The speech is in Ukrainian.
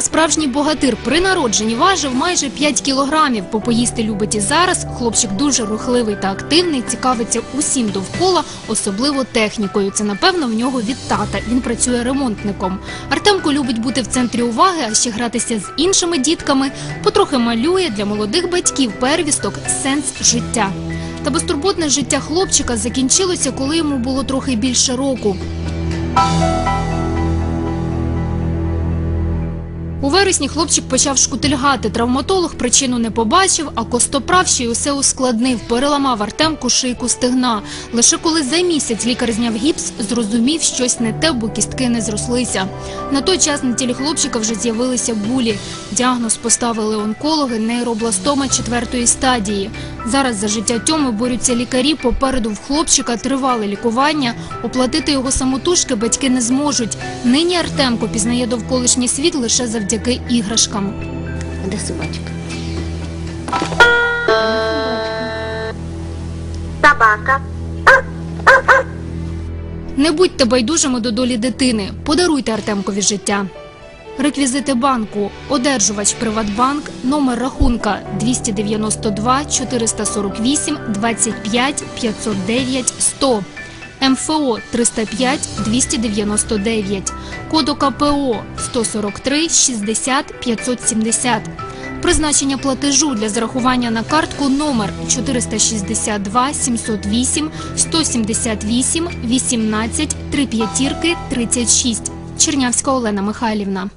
Справжній богатир. При народженні важив майже 5 кілограмів. Попоїсти любить і зараз. Хлопчик дуже рухливий та активний, цікавиться усім довкола, особливо технікою. Це напевно в нього від тата. Він працює ремонтником. Артемко любить бути в центрі уваги, а ще гратися з іншими дітками. Потрохи малює для молодих батьків первісток сенс життя. Та безтурботне життя хлопчика закінчилося, коли йому було трохи більше року. У вересні хлопчик почав шкутильгати. Травматолог причину не побачив, а костоправ ще й усе ускладнив. Переламав Артемку шийку стегна. Лише коли за місяць лікар зняв гіпс, зрозумів щось не те, бо кістки не зрослися. На той час на тілі хлопчика вже з'явилися булі. Діагноз поставили онкологи нейробластома четвертої стадії. Зараз за життя Тьоми борються лікарі. Попереду в хлопчика тривале лікування. Оплатити його самотужки батьки не зможуть. Нині Артемко пізнає довколишній світ лише завдяки іграшкам. Де собачка? Собака. Не будьте байдужими до долі дитини. Подаруйте Артемкові життя. Реквізити банку. Одержувач Приватбанк. Номер рахунка 292 448 25 509 100. МФО 305 299. Код ОКПО 143 60 570. Призначення платежу для зарахування на картку номер 462 708 178 18 3 п'ятірки 36. Чернявська Олена Михайлівна.